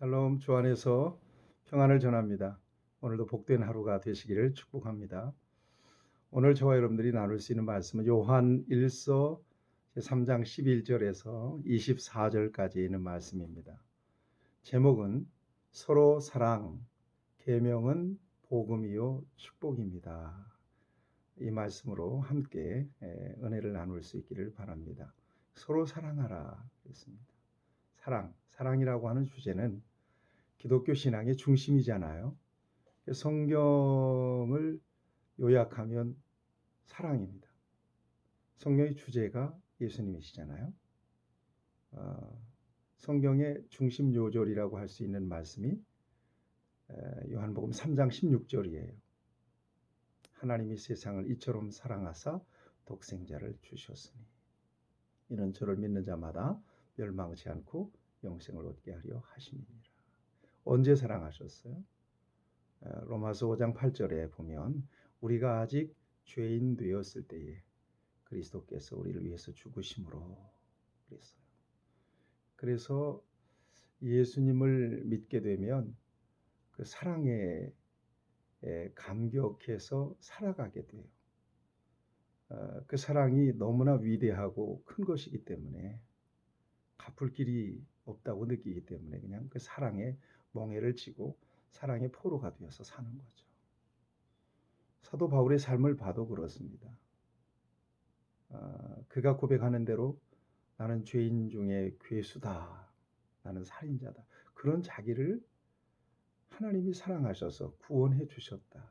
샬롬 주 안에서 평안을 전합니다. 오늘도 복된 하루가 되시기를 축복합니다. 오늘 저와 여러분들이 나눌 수 있는 말씀은 요한 1서 3장 11절에서 24절까지 있는 말씀입니다. 제목은 서로 사랑, 계명은 복음이요 축복입니다. 이 말씀으로 함께 은혜를 나눌 수 있기를 바랍니다. 서로 사랑하라 그랬습니다. 사랑, 사랑이라고 하는 주제는 기독교 신앙의 중심이잖아요. 성경을 요약하면 사랑입니다. 성경의 주제가 예수님이시잖아요. 어, 성경의 중심 요절이라고 할 수 있는 말씀이 요한복음 3장 16절이에요. 하나님이 세상을 이처럼 사랑하사 독생자를 주셨으니 이는 저를 믿는 자마다 멸망치 않고 영생을 얻게 하려 하심이니라. 언제 사랑하셨어요? 로마서 5장 8절에 보면 우리가 아직 죄인 되었을 때에 그리스도께서 우리를 위해서 죽으심으로 그랬어요. 그래서 예수님을 믿게 되면 그 사랑에 감격해서 살아가게 돼요. 어, 그 사랑이 너무나 위대하고 큰 것이기 때문에 갚을 길이 없다고 느끼기 때문에 그냥 그 사랑에 멍해를 치고 사랑의 포로가 되어서 사는 거죠. 사도 바울의 삶을 봐도 그렇습니다. 어, 그가 고백하는 대로 나는 죄인 중에 괴수다. 나는 살인자다. 그런 자기를 하나님이 사랑하셔서 구원해 주셨다.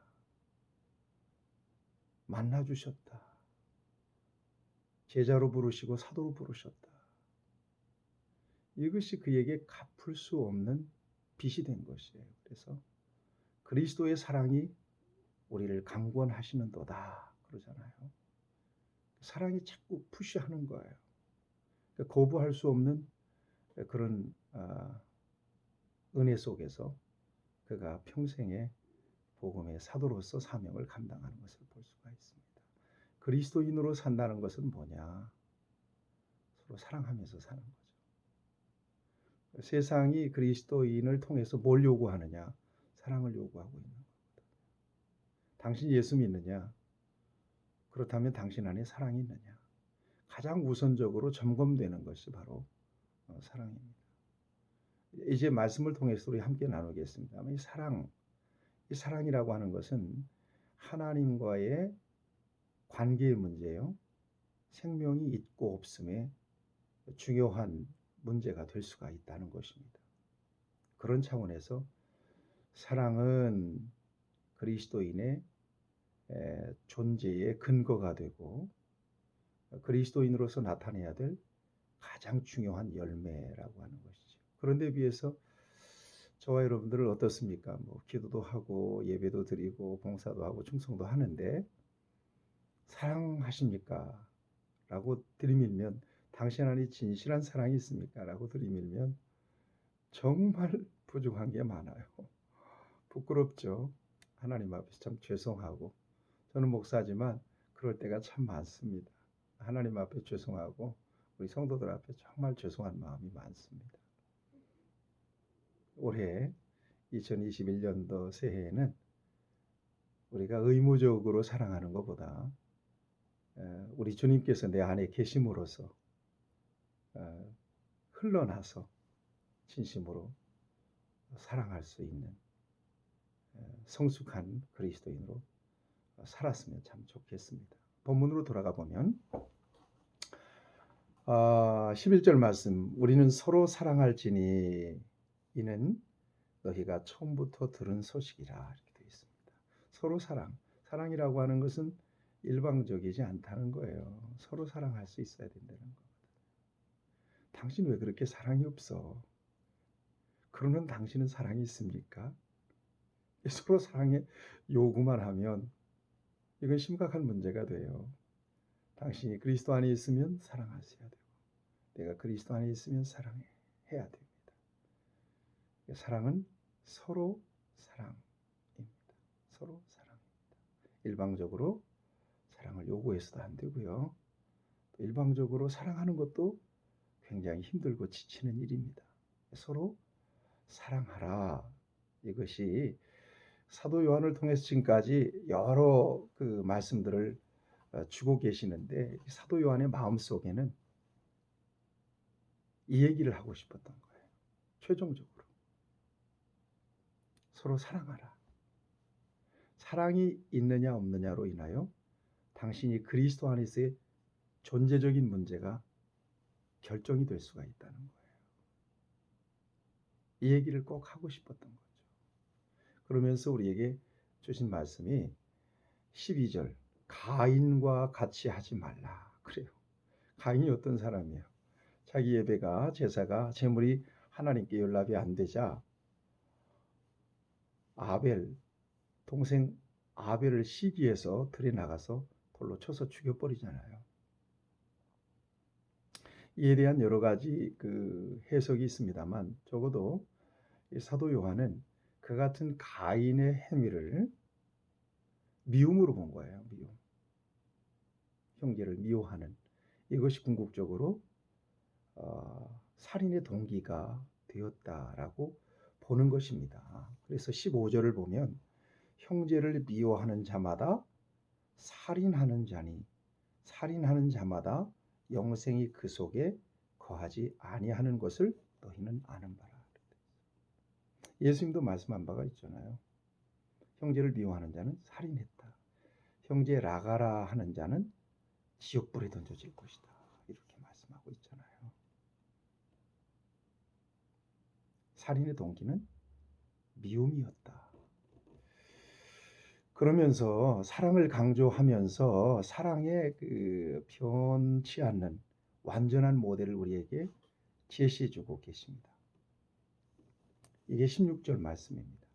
만나 주셨다. 제자로 부르시고 사도로 부르셨다. 이것이 그에게 갚을 수 없는 빚이 된 것이에요. 그래서 그리스도의 사랑이 우리를 강권하시는도다 그러잖아요. 사랑이 자꾸 푸시하는 거예요. 그러니까 거부할 수 없는 그런 아, 은혜 속에서 그가 평생에 복음의 사도로서 사명을 감당하는 것을 볼 수가 있습니다. 그리스도인으로 산다는 것은 뭐냐? 서로 사랑하면서 사는 거죠. 세상이 그리스도인을 통해서 뭘 요구하느냐? 사랑을 요구하고 있는 겁니다. 당신 예수 믿느냐? 그렇다면 당신 안에 사랑이 있느냐? 가장 우선적으로 점검되는 것이 바로 어, 사랑입니다. 이제 말씀을 통해서 우리 함께 나누겠습니다. 이 사랑, 이 사랑이라고 하는 것은 하나님과의 관계의 문제요. 생명이 있고 없음에 중요한 문제가 될 수가 있다는 것입니다. 그런 차원에서 사랑은 그리스도인의 존재의 근거가 되고 그리스도인으로서 나타내야 될 가장 중요한 열매라고 하는 것이죠. 그런데 비해서 저와 여러분들은 어떻습니까? 뭐 기도도 하고 예배도 드리고 봉사도 하고 충성도 하는데 사랑하십니까? 라고 들이밀면 당신 안에 진실한 사랑이 있습니까? 라고 들이밀면 정말 부족한 게 많아요. 부끄럽죠. 하나님 앞에서 참 죄송하고 저는 목사지만 그럴 때가 참 많습니다. 하나님 앞에 죄송하고 우리 성도들 앞에 정말 죄송한 마음이 많습니다. 올해 2021년도 새해에는 우리가 의무적으로 사랑하는 것보다 우리 주님께서 내 안에 계심으로써 어, 흘러나서 진심으로 사랑할 수 있는 어, 성숙한 그리스도인으로 살았으면 참 좋겠습니다. 본문으로 돌아가 보면 11절 아, 말씀 우리는 서로 사랑할지니 이는 너희가 처음부터 들은 소식이라 이렇게 되어 있습니다. 서로 사랑 사랑이라고 하는 것은 일방적이지 않다는 거예요. 서로 사랑할 수 있어야 된다는 거. 당신 왜 그렇게 사랑이 없어? 그러면 당신은 사랑이 있습니까? 서로 사랑의 요구만 하면 이건 심각한 문제가 돼요. 당신이 그리스도 안에 있으면 사랑하셔야 되고, 내가 그리스도 안에 있으면 사랑해야 됩니다. 사랑은 서로 사랑입니다. 서로 사랑입니다. 일방적으로 사랑을 요구해서도 안 되고요. 일방적으로 사랑하는 것도 굉장히 힘들고 지치는 일입니다. 서로 사랑하라. 이것이 사도 요한을 통해서 지금까지 여러 그 말씀들을 어, 주고 계시는데 사도 요한의 마음 속에는 이 얘기를 하고 싶었던 거예요. 최종적으로 서로 사랑하라. 사랑이 있느냐 없느냐로 인하여 당신이 그리스도 안에서의 존재적인 문제가 결정이 될 수가 있다는 거예요. 이 얘기를 꼭 하고 싶었던 거죠. 그러면서 우리에게 주신 말씀이 12절 가인과 같이 하지 말라 그래요. 가인이 어떤 사람이에요? 자기 예배가 제사가 제물이 하나님께 연락이 안 되자 아벨 동생 아벨을 시기해서 들에 나가서 돌로 쳐서 죽여버리잖아요. 이에 대한 여러 가지 그 해석이 있습니다만 적어도 사도 요한은 그 같은 가인의 행위를 미움으로 본 거예요. 미움. 형제를 미워하는 이것이 궁극적으로 어, 살인의 동기가 되었다라고 보는 것입니다. 그래서 15절을 보면 형제를 미워하는 자마다 살인하는 자니 살인하는 자마다 영생이 그 속에 거하지 아니하는 것을 너희는 아는 바라. 예수님도 말씀한 바가 있잖아요. 형제를 미워하는 자는 살인했다. 형제 라가라 하는 자는 지옥불에 던져질 것이다. 이렇게 말씀하고 있잖아요. 살인의 동기는 미움이었다. 그러면서 사랑을 강조하면서 사랑의 그 변치 않는 완전한 모델을 우리에게 제시해 주고 계십니다. 이게 16절 말씀입니다.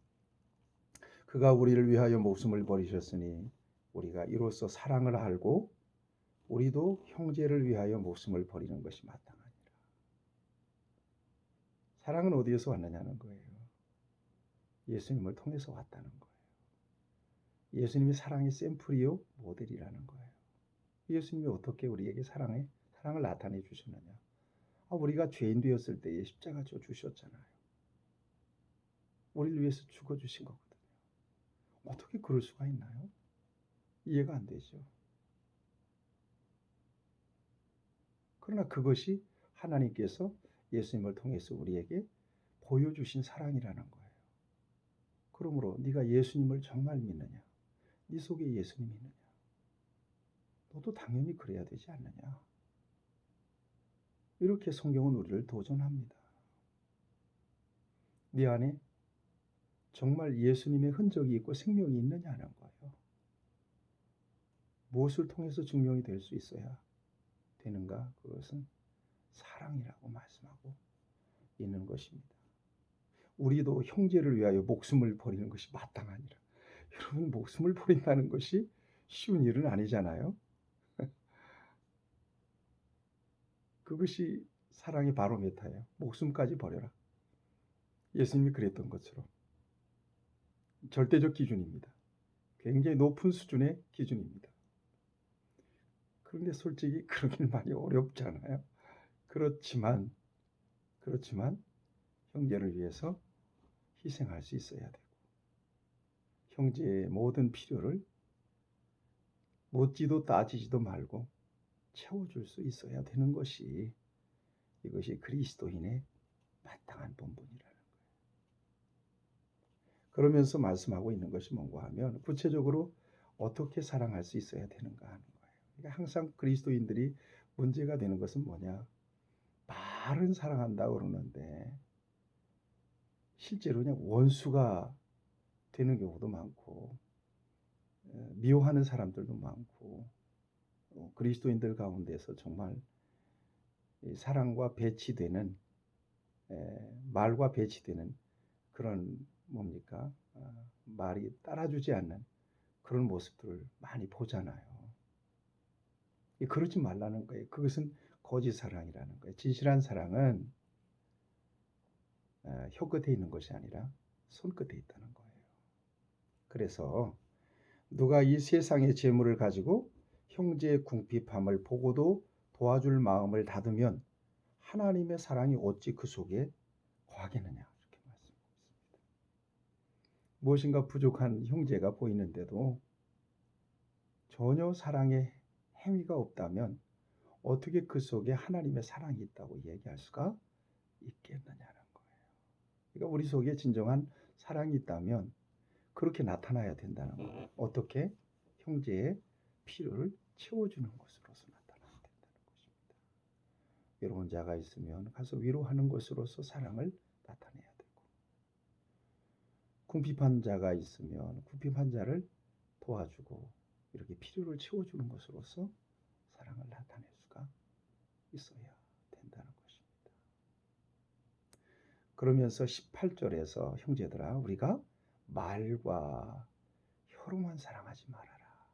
그가 우리를 위하여 목숨을 버리셨으니 우리가 이로써 사랑을 알고 우리도 형제를 위하여 목숨을 버리는 것이 마땅하니라. 사랑은 어디에서 왔느냐는 거예요. 예수님을 통해서 왔다는 거예요. 예수님이 사랑의 샘플이요 모델이라는 거예요. 예수님이 어떻게 우리에게 사랑의 사랑을 나타내 주셨느냐? 아, 우리가 죄인 되었을 때에 십자가 져 주셨잖아요. 우리를 위해서 죽어 주신 거거든요. 어떻게 그럴 수가 있나요? 이해가 안 되죠. 그러나 그것이 하나님께서 예수님을 통해서 우리에게 보여주신 사랑이라는 거예요. 그러므로 네가 예수님을 정말 믿느냐? 네 속에 예수님이 있느냐? 너도 당연히 그래야 되지 않느냐? 이렇게 성경은 우리를 도전합니다. 네 안에 정말 예수님의 흔적이 있고 생명이 있느냐는 거예요. 무엇을 통해서 증명이 될 수 있어야 되는가? 그것은 사랑이라고 말씀하고 있는 것입니다. 우리도 형제를 위하여 목숨을 버리는 것이 마땅하니라. 여러분, 목숨을 버린다는 것이 쉬운 일은 아니잖아요. 그것이 사랑의 바로메타예요. 목숨까지 버려라. 예수님이 그랬던 것처럼. 절대적 기준입니다. 굉장히 높은 수준의 기준입니다. 그런데 솔직히 그러긴 많이 어렵잖아요. 그렇지만, 그렇지만, 형제를 위해서 희생할 수 있어야 되고, 형제의 모든 필요를 묻지도 따지지도 말고 채워줄 수 있어야 되는 것이 이것이 그리스도인의 마땅한 본분이라는 거예요. 그러면서 말씀하고 있는 것이 뭔가 하면 구체적으로 어떻게 사랑할 수 있어야 되는가 하는 거예요. 그러니까 항상 그리스도인들이 문제가 되는 것은 뭐냐? 말은 사랑한다 그러는데 실제로 그냥 원수가 되는 경우도 많고 미워하는 사람들도 많고 어, 그리스도인들 가운데서 정말 사랑과 배치되는 말과 배치되는 그런 뭡니까 어, 말이 따라주지 않는 그런 모습들을 많이 보잖아요. 그러지 말라는 거예요. 그것은 거짓 사랑이라는 거예요. 진실한 사랑은 어, 혀끝에 있는 것이 아니라 손 끝에 있다는 거예요. 그래서 누가 이 세상의 재물을 가지고 형제의 궁핍함을 보고도 도와줄 마음을 닫으면 하나님의 사랑이 어찌 그 속에 거하겠느냐 이렇게 말씀. 무엇인가 부족한 형제가 보이는데도 전혀 사랑의 행위가 없다면 어떻게 그 속에 하나님의 사랑이 있다고 얘기할 수가 있겠느냐는 거예요. 그러니까 우리 속에 진정한 사랑이 있다면 그렇게 나타나야 된다는 거예요. 어떻게? 형제의 필요를 채워주는 것으로서 나타나야 된다는 것입니다. 외로운 자가 있으면 가서 위로하는 것으로서 사랑을 나타내야 되고 궁핍한 자가 있으면 궁핍한 자를 도와주고 이렇게 필요를 채워주는 것으로서 사랑을 나타낼 수가 있어야 된다는 것입니다. 그러면서 18절에서 형제들아 우리가 말과 혀로만 사랑하지 말아라.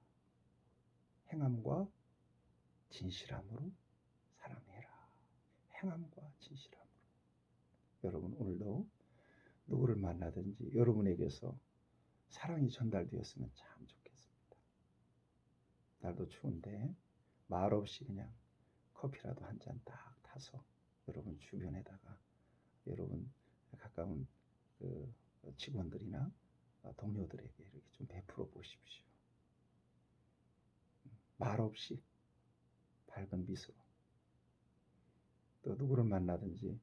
행함과 진실함으로 사랑해라. 행함과 진실함으로. 여러분 오늘도 누구를 만나든지 여러분에게서 사랑이 전달되었으면 참 좋겠습니다. 날도 추운데 말 없이 그냥 커피라도 한 잔 딱 타서 여러분 주변에다가 여러분 가까운 그 직원들이나 동료들에게 이렇게 좀 베풀어 보십시오. 말 없이 밝은 미소로 또 누구를 만나든지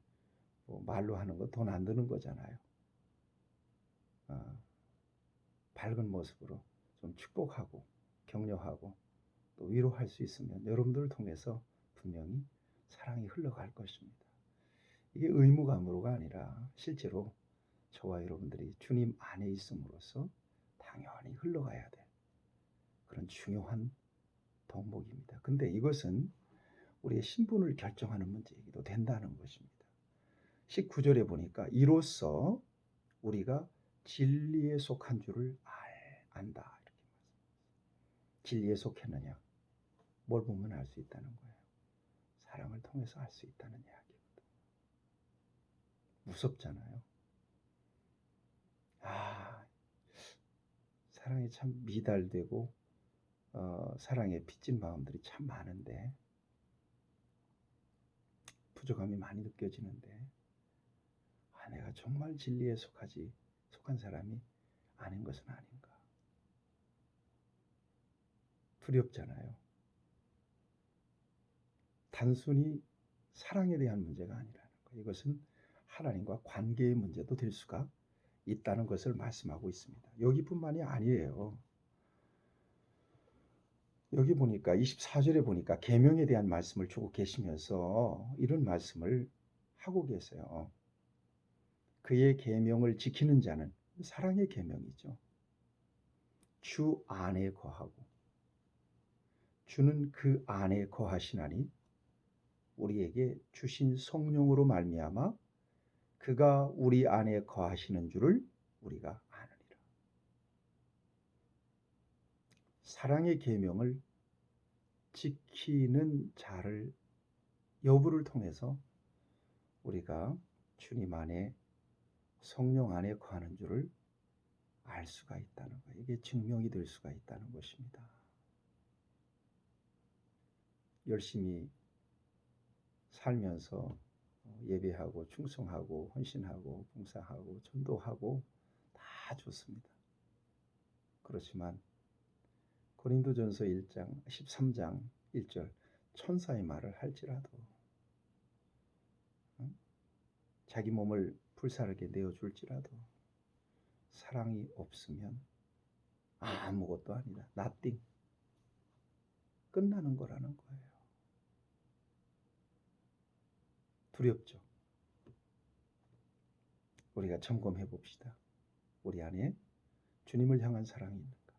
뭐 말로 하는 거 돈 안 드는 거잖아요. 어, 밝은 모습으로 좀 축복하고 격려하고 또 위로할 수 있으면 여러분들을 통해서 분명히 사랑이 흘러갈 것입니다. 이게 의무감으로가 아니라 실제로 저와 여러분들이 주님 안에 있음으로써 당연히 흘러가야 될 그런 중요한 덕목입니다. 근데 이것은 우리의 신분을 결정하는 문제이기도 된다는 것입니다. 19절에 보니까 이로써 우리가 진리에 속한 줄을 알, 안다. 이렇게. 진리에 속했느냐? 뭘 보면 알 수 있다는 거예요. 사랑을 통해서 알 수 있다는 이야기거든. 무섭잖아요. 아, 사랑이 참 미달되고 어, 사랑에 빚진 마음들이 참 많은데 부족함이 많이 느껴지는데 아, 내가 정말 진리에 속하지 속한 사람이 아닌 것은 아닌가 두렵잖아요. 단순히 사랑에 대한 문제가 아니라는 거. 이것은 하나님과 관계의 문제도 될 수가 있다는 것을 말씀하고 있습니다. 여기뿐만이 아니에요. 여기 보니까 24절에 보니까 계명에 대한 말씀을 주고 계시면서 이런 말씀을 하고 계세요. 그의 계명을 지키는 자는 사랑의 계명이죠. 주 안에 거하고 주는 그 안에 거하시나니 우리에게 주신 성령으로 말미암아 그가 우리 안에 거하시는 줄을 우리가 아느니라. 사랑의 계명을 지키는 자를 여부를 통해서 우리가 주님 안에 성령 안에 거하는 줄을 알 수가 있다는 거예요. 이게 증명이 될 수가 있다는 것입니다. 열심히 살면서 예배하고 충성하고 헌신하고 봉사하고 전도하고 다 좋습니다. 그렇지만 고린도전서 1장 13장 1절 천사의 말을 할지라도 자기 몸을 불사르게 내어 줄지라도 사랑이 없으면 아무것도 아니다. 나띵 끝나는 거라는 거예요. 두렵죠. 우리가 점검해 봅시다. 우리 안에 주님을 향한 사랑이 있는가?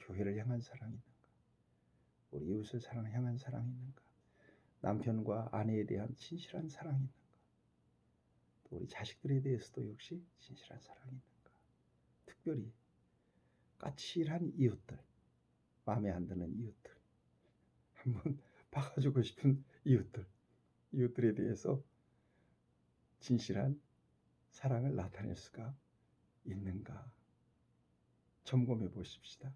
교회를 향한 사랑이 있는가? 우리 이웃을 사랑 향한 사랑이 있는가? 남편과 아내에 대한 진실한 사랑이 있는가? 또 우리 자식들에 대해서도 역시 진실한 사랑이 있는가? 특별히 까칠한 이웃들, 마음에 안 드는 이웃들, 한번 박아주고 싶은 이웃들, 이웃들에 대해서 진실한 사랑을 나타낼 수가 있는가 점검해 보십시다.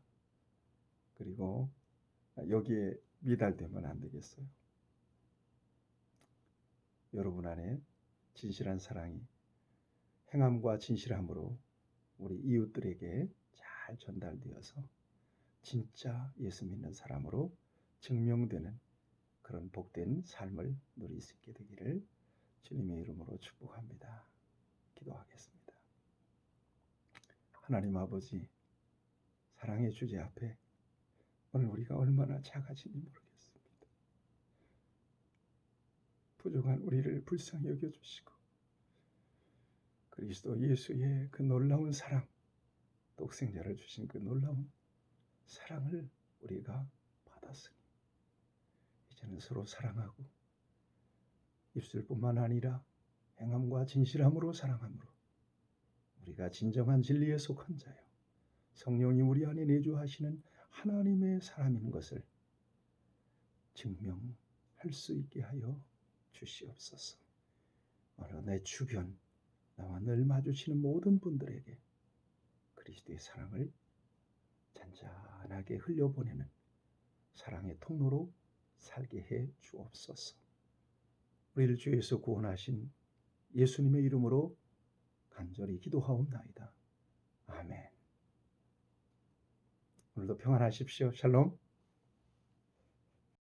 그리고 여기에 미달되면 안 되겠어요. 여러분 안에 진실한 사랑이 행함과 진실함으로 우리 이웃들에게 잘 전달되어서 진짜 예수 믿는 사람으로 증명되는 그런 복된 삶을 누릴 수 있게 되기를 주님의 이름으로 축복합니다. 기도하겠습니다. 하나님 아버지, 사랑의 주제 앞에 오늘 우리가 얼마나 작아진지 모르겠습니다. 부족한 우리를 불쌍히 여겨주시고 그리스도 예수의 그 놀라운 사랑, 독생자를 주신 그 놀라운 사랑을 우리가 받았으니 이제는 서로 사랑하고 입술뿐만 아니라 행함과 진실함으로 사랑함으로 우리가 진정한 진리에 속한 자요 성령이 우리 안에 내주하시는 하나님의 사람인 것을 증명할 수 있게 하여 주시옵소서. 오늘 내 주변 나와 늘 마주치는 모든 분들에게 그리스도의 사랑을 잔잔하게 흘려보내는 사랑의 통로로 살게 해 주옵소서. 우리를 주에서 구원하신 예수님의 이름으로 간절히 기도하옵나이다. 아멘. 오늘도 평안하십시오. 샬롬.